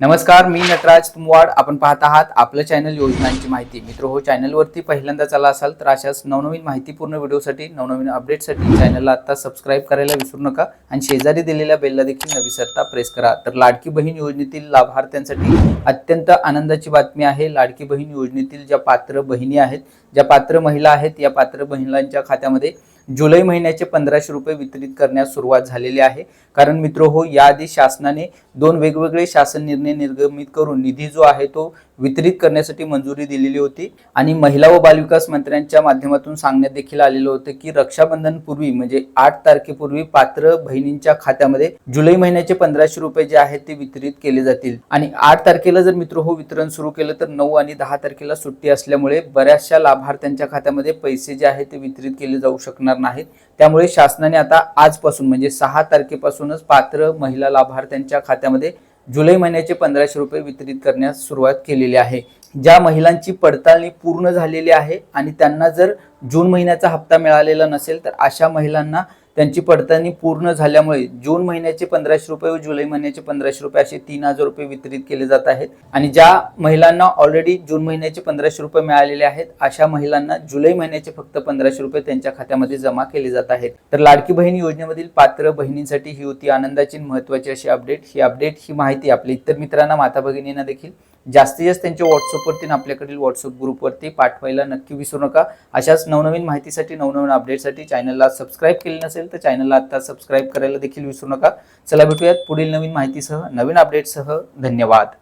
नमस्कार मी नटराज तुमवाड. आपण पाहत आहात आपलं चॅनल योजनांची माहिती. मित्र हो चॅनलवरती पहिल्यांदा चला असाल तर अशाच नवनवीन माहितीपूर्ण व्हिडिओसाठी नवनवीन अपडेटसाठी चॅनलला आत्ता सबस्क्राईब करायला विसरू नका आणि शेजारी दिलेल्या बेलला देखील न विसरता प्रेस करा. तर लाडकी बहीण योजनेतील लाभार्थ्यांसाठी अत्यंत आनंदाची बातमी आहे. लाडकी बहीण योजनेतील ज्या पात्र बहिणी आहेत ज्या पात्र महिला आहेत या पात्र महिलांच्या खात्यामध्ये जुलै महिन्याचे पंधराशे रुपये वितरित करण्यास सुरुवात झालेली आहे. कारण मित्र हो याआधी शासनाने दोन वेगवेगळे शासन निर्णय निर्गमित करून निधी जो आहे तो वितरित करण्यासाठी मंजुरी दिलेली होती. आणि महिला व बालविकास मंत्र्यांच्या माध्यमातून सांगण्यात देखील आलेलं होतं की रक्षाबंधन पूर्वी म्हणजे आठ तारखेपूर्वी पात्र बहिणींच्या खात्यामध्ये जुलै महिन्याचे पंधराशे रुपये जे आहेत ते वितरित केले जातील. आणि आठ तारखेला जर मित्र हो वितरण सुरू केलं तर नऊ आणि दहा तारखेला सुट्टी असल्यामुळे बऱ्याचशा लाभार्थ्यांच्या खात्यामध्ये पैसे जे आहेत ते वितरित केले जाऊ शकणार नाहीत. त्यामुळे शासनाने आता आजपासून म्हणजे सहा तारखेपासूनच पात्र महिला लाभार्थ्यांच्या खात्यामध्ये जुलै महिन्याचे पंधराशे रुपये वितरित करण्यास सुरुवात केलेली आहे. ज्या महिलांची पडताळणी पूर्ण झालेली आहे आणि त्यांना जर जून महिन्याचा हप्ता मिळालेला नसेल तर अशा महिलांना त्यांची पडताळणी पूर्ण झाल्यामुळे जून महिन्याचे पंधराशे रुपये व जुलै महिन्याचे पंधराशे रुपये असे तीन हजार रुपये वितरित केले जात आहेत. आणि ज्या महिलांना ऑलरेडी जून महिन्याचे पंधराशे रुपये मिळालेले आहेत अशा महिलांना जुलै महिन्याचे फक्त पंधराशे रुपये त्यांच्या खात्यामध्ये जमा केले जात आहेत. तर लाडकी बहीण योजनेमधील पात्र बहिणींसाठी ही होती आनंदाची महत्वाची अशी अपडेट ही अपडेट ही माहिती आपल्या इतर मित्रांना माता भगिनींना देखील. जास्तीत जास्त त्यांच्या व्हॉट्सअपवरती आपल्याकडील व्हॉट्सअप ग्रुपवरती पाठवायला नक्की विसरू नका. अशाच नवनवीन माहितीसाठी नवनवीन अपडेटसाठी चॅनलला सबस्क्राईब केले नसेल तर चॅनलला आता सबस्क्राईब करायला देखील विसरू नका. चला भेटूयात पुढील नवीन माहितीसह नवीन अपडेटसह धन्यवाद.